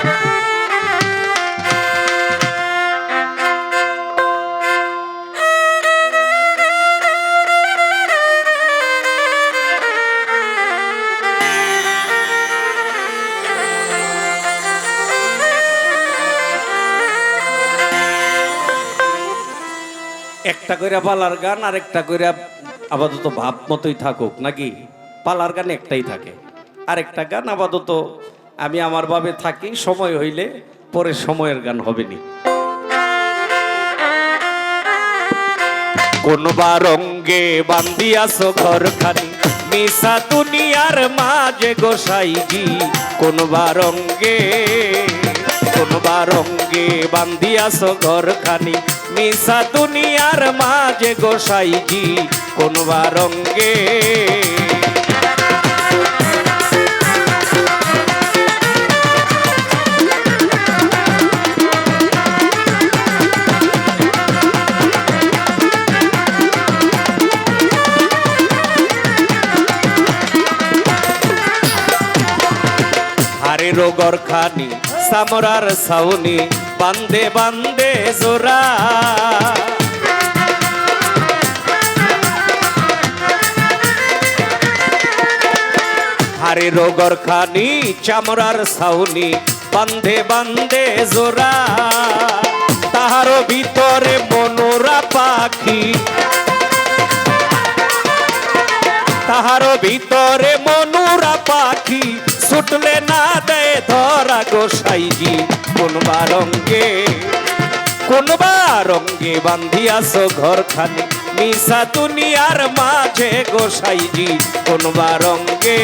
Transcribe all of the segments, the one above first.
একটা করে পালার গান আর একটা করে আপাতত ভাব মতোই থাকুক, নাকি? পালার গান একটাই থাকে। আর একটা গান আপাতত আমি আমার ভাবে থাকি, সময় হইলে পরে সময়ের গান হবে নি কোন বা রঙ্গে বান্দিয়াছো ঘরখানি মিশা দুনিয়ার মাঝে গোসাইজি কোন বা রঙ্গে কোন বা রঙ্গে বান্দিয়াছো ঘরখানি মিশা দুনিয়ার মাঝে গোসাইজি কোন বা রঙ্গে হারে রোগর খানি, সামরার সাউনি বান্দে বান্দে জোরা হারে রোগর খানি, চামড়ার সাউনি বান্ধে বান্ধে জোরা তাহারও ভিতরে মনোরা পাখি। তাহারও ভিতরে পাখি ছুটলে না দেয় ধরা গোসাইজি। কোন রঙ্গে কোন রঙ্গে বান্ধিয়াছ ঘরখানি। মিশা দুনিয়ার মাঝে গোসাইজি কোন রঙ্গে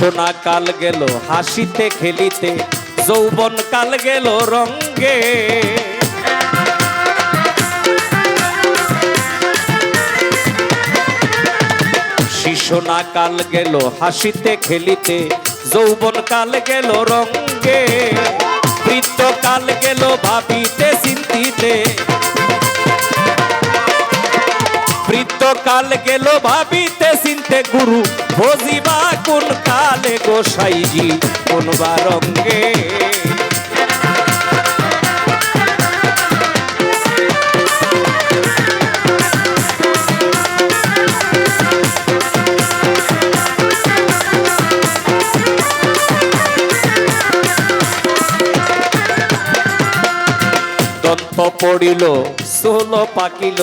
শিশোনা কাল গেল, হাসিতে খেলিতে, যৌবন কাল গেল রঙ্গে। শিশোনা কাল গেল, হাসিতে খেলিতে, যৌবন কাল গেল রঙ্গে। বৃত্ত কাল গেল ভাবিতে, চিন্তিতে বৃত্ত কাল গেল ভাবিতে চিনতে গুরু ভজিবা কোন কালে গোসাইজি কোন রঙ্গে দন্ত পড়িল সোল পাকিল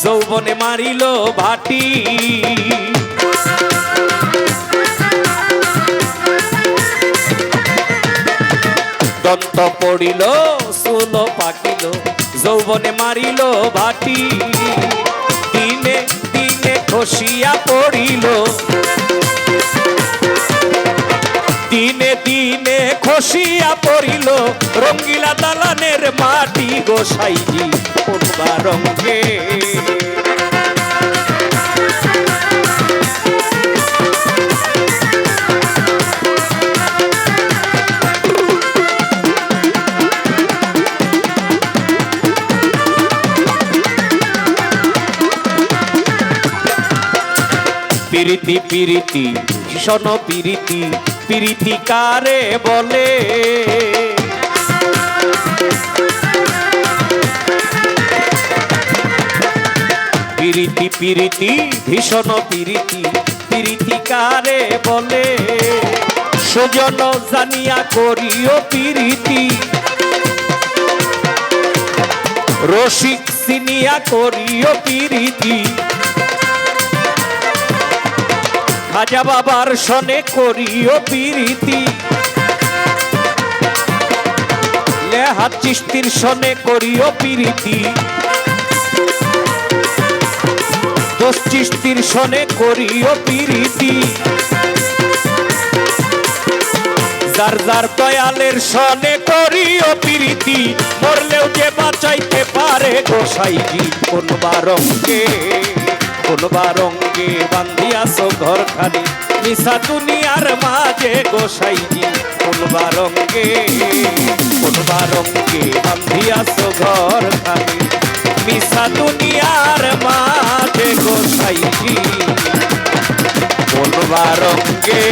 যৌবনে মারিল ভাটি। দন্ত পড়িল সোল পাকিল যৌবনে মারিল ভাটি। দিনে দিনে খসিয়া পড়িল দিনে দিনে খসিয়া পড়িল। রঙ্গিলা দালানের মাটি গোসাইজি রঙ্গে। পিরিতি পিরিতি ভীষণ পিরিতি। পিরিতি বলে। পিরিতি পিরিতি, ভীষণ পিরিতি পিরিতি কারে বলে। সুজন জানিয়া করিও পিরিতি। রসিক সিনিয়া করিও পিরিতি। খাজা বাবার সনে করিও পিরিতি। লেহাত চিস্তির সনে করিও পিরিতি। দোষ চিস্তির সনে করিও পিরিতি। যার যার দয়ালের সনে করিও পিরিতি, মরলেও যে বাঁচাইতে পারে গোসাইজি কোন রঙ্গে কোন রঙ্গে বান্ধিয়াছো ঘর খালি নিশা দুনিয়ার মাঝে গোসাইনি। কোন রঙ্গে কোন রঙ্গে বান্ধিয়াছো ঘর খালি নিশা দুনিয়ার মাঝে গোসাই কোন রঙ্গে